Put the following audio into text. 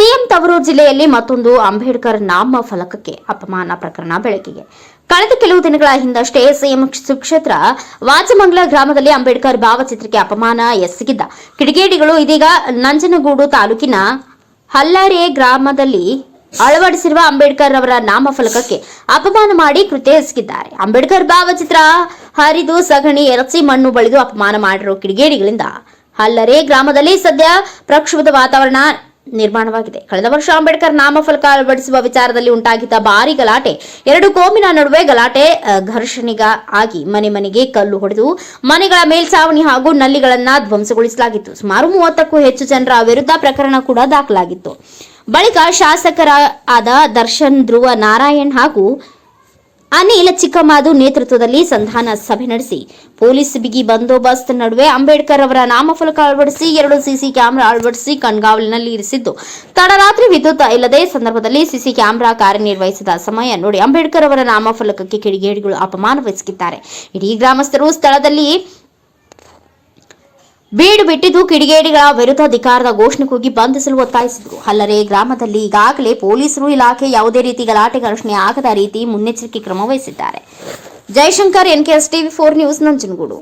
CM ತವರೂರು ಜಿಲ್ಲೆಯಲ್ಲಿ ಮತ್ತೊಂದು ಅಂಬೇಡ್ಕರ್ ನಾಮ ಫಲಕಕ್ಕೆ ಅಪಮಾನ ಪ್ರಕರಣ ಬೆಳಕಿಗೆ. ಕಳೆದ ಕೆಲವು ದಿನಗಳ ಹಿಂದಷ್ಟೇ ಸಿಎಂ ಸುಕ್ಷೇತ್ರ ವಾಚಮಂಗ್ಲ ಗ್ರಾಮದಲ್ಲಿ ಅಂಬೇಡ್ಕರ್ ಭಾವಚಿತ್ರಕ್ಕೆ ಅಪಮಾನ ಎಸಗಿದ್ದ. ಕಿಡಿಗೇಡಿಗಳು ಇದೀಗ ನಂಜನಗೂಡು ತಾಲೂಕಿನ ಹಲ್ಲಾರೆ ಗ್ರಾಮದಲ್ಲಿ ಅಳವಡಿಸಿರುವ ಅಂಬೇಡ್ಕರ್ ಅವರ ನಾಮಫಲಕಕ್ಕೆ ಅಪಮಾನ ಮಾಡಿ ಕೃತ್ಯ ಎಸಗಿದ್ದಾರೆ. ಅಂಬೇಡ್ಕರ್ ಭಾವಚಿತ್ರ ಹರಿದು ಸಗಣಿ ಎರಚಿ ಮಣ್ಣು ಬಳಿದು ಅಪಮಾನ ಮಾಡಿರುವ ಕಿಡಿಗೇಡಿಗಳಿಂದ ಹಲ್ಲರೆ ಗ್ರಾಮದಲ್ಲಿ ಸದ್ಯ ಪ್ರಕ್ಷುಬ್ಧ ವಾತಾವರಣ ನಿರ್ಮಾಣವಾಗಿದೆ. ಕಳೆದ ವರ್ಷ ಅಂಬೇಡ್ಕರ್ ನಾಮಫಲಕ ಅಳವಡಿಸುವ ವಿಚಾರದಲ್ಲಿ ಉಂಟಾಗಿದ್ದ ಭಾರಿ ಗಲಾಟೆ. ಎರಡು ಕೋಮಿನ ನಡುವೆ ಗಲಾಟೆ ಘರ್ಷಣೆಗ ಆಗಿ ಮನೆ ಮನೆಗೆ ಕಲ್ಲು ಹೊಡೆದು ಮನೆಗಳ ಮೇಲ್ಛಾವಣಿ ಹಾಗೂ ನಲ್ಲಿಗಳನ್ನ ಧ್ವಂಸಗೊಳಿಸಲಾಗಿತ್ತು. ಸುಮಾರು ಮೂವತ್ತಕ್ಕೂ ಹೆಚ್ಚು ಜನರ ವಿರುದ್ಧ ಪ್ರಕರಣ ಕೂಡ ದಾಖಲಾಗಿತ್ತು. ಬಳಿಕ ಶಾಸಕರ ಆದ ದರ್ಶನ್ ಧ್ರುವ ನಾರಾಯಣ್ ಹಾಗೂ ಅನಿಲ್ ಚಿಕ್ಕಮಾದು ನೇತೃತ್ವದಲ್ಲಿ ಸಂಧಾನ ಸಭೆ ನಡೆಸಿ ಪೊಲೀಸ್ ಬಿಗಿ ಬಂದೋಬಸ್ತ್ ನಡುವೆ ಅಂಬೇಡ್ಕರ್ ಅವರ ನಾಮಫಲಕ ಅಳವಡಿಸಿ ಎರಡು ಸಿಸಿ ಕ್ಯಾಮೆರಾ ಅಳವಡಿಸಿ ಕಣ್ಗಾವಲಿನಲ್ಲಿ ಇರಿಸಿದ್ದು. ತಡರಾತ್ರಿ ವಿದ್ಯುತ್ ಇಲ್ಲದೆ ಸಂದರ್ಭದಲ್ಲಿ ಸಿಸಿ ಕ್ಯಾಮೆರಾ ಕಾರ್ಯನಿರ್ವಹಿಸಿದ ಸಮಯ ನೋಡಿ ಅಂಬೇಡ್ಕರ್ ಅವರ ನಾಮಫಲಕಕ್ಕೆ ಕಿಡಿಗೇಡಿಗಳು ಅಪಮಾನವೆಸಗಿದ್ದಾರೆ ಇಡೀ ಗ್ರಾಮಸ್ಥರು ಸ್ಥಳದಲ್ಲಿ ಬೀಡು ಬಿಟ್ಟಿದ್ದು ಕಿಡಿಗೇಡಿಗಳ ವಿರುದ್ಧ ಅಧಿಕಾರದ ಘೋಷಣೆ ಕೂಗಿ ಬಂಧಿಸಲು ಒತ್ತಾಯಿಸಿದರು. ಅಲ್ಲದೆ ಗ್ರಾಮದಲ್ಲಿ ಈಗಾಗಲೇ ಪೊಲೀಸರು ಇಲಾಖೆ ಯಾವುದೇ ರೀತಿ ಗಲಾಟೆ ಘರ್ಷಣೆ ಆಗದ ರೀತಿ ಮುನ್ನೆಚ್ಚರಿಕೆ ಕ್ರಮ ವಹಿಸಿದ್ದಾರೆ. Jaishankar, NKS TV four news, Nanjangud.